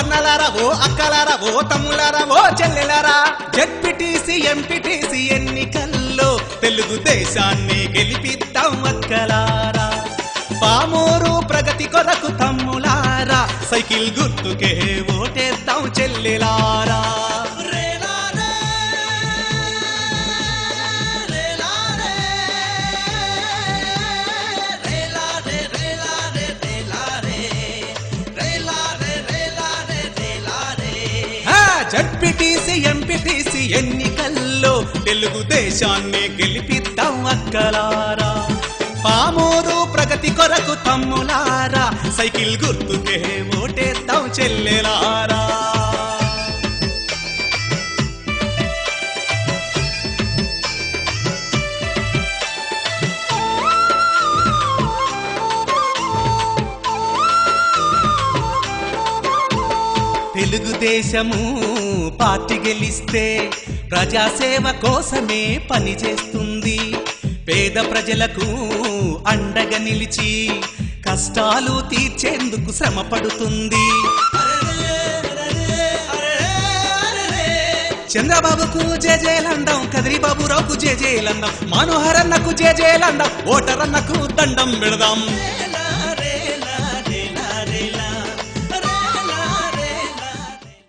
ఓ అక్కలారా ఓ తమ్ములారా ఓ చెల్లెలారా. ZPTC MPTC ఎన్నికల్లో తెలుగుదేశాన్ని గెలిపిద్దాం అక్కలారా. పామూరు ప్రగతి కొరకు తమ్ములారా సైకిల్ గుర్తుకే జడ్పీటీసీ ఎంపీటీసీ ఎన్నికల్లో తెలుగుదేశాన్ని గెలిపిద్దాం అక్కలారా. పామూరు ప్రగతి కొరకు తమ్ములారా సైకిల్ గుర్తుకే ఓటేద్దాం చెల్లెలారా. తెలుగుదేశము పార్టీ గెలిస్తే ప్రజాసేవ కోసమే పనిచేస్తుంది పేద ప్రజలకు అండగా నిలిచి కష్టాలు తీర్చేందుకు శ్రమ పడుతుంది. చంద్రబాబుకు జేజేలండం కదిరిబాబురావుకు జేజేలండం మనోహరన్నకు జేజేలండం ఓటరన్నకు దండం పెడదాం.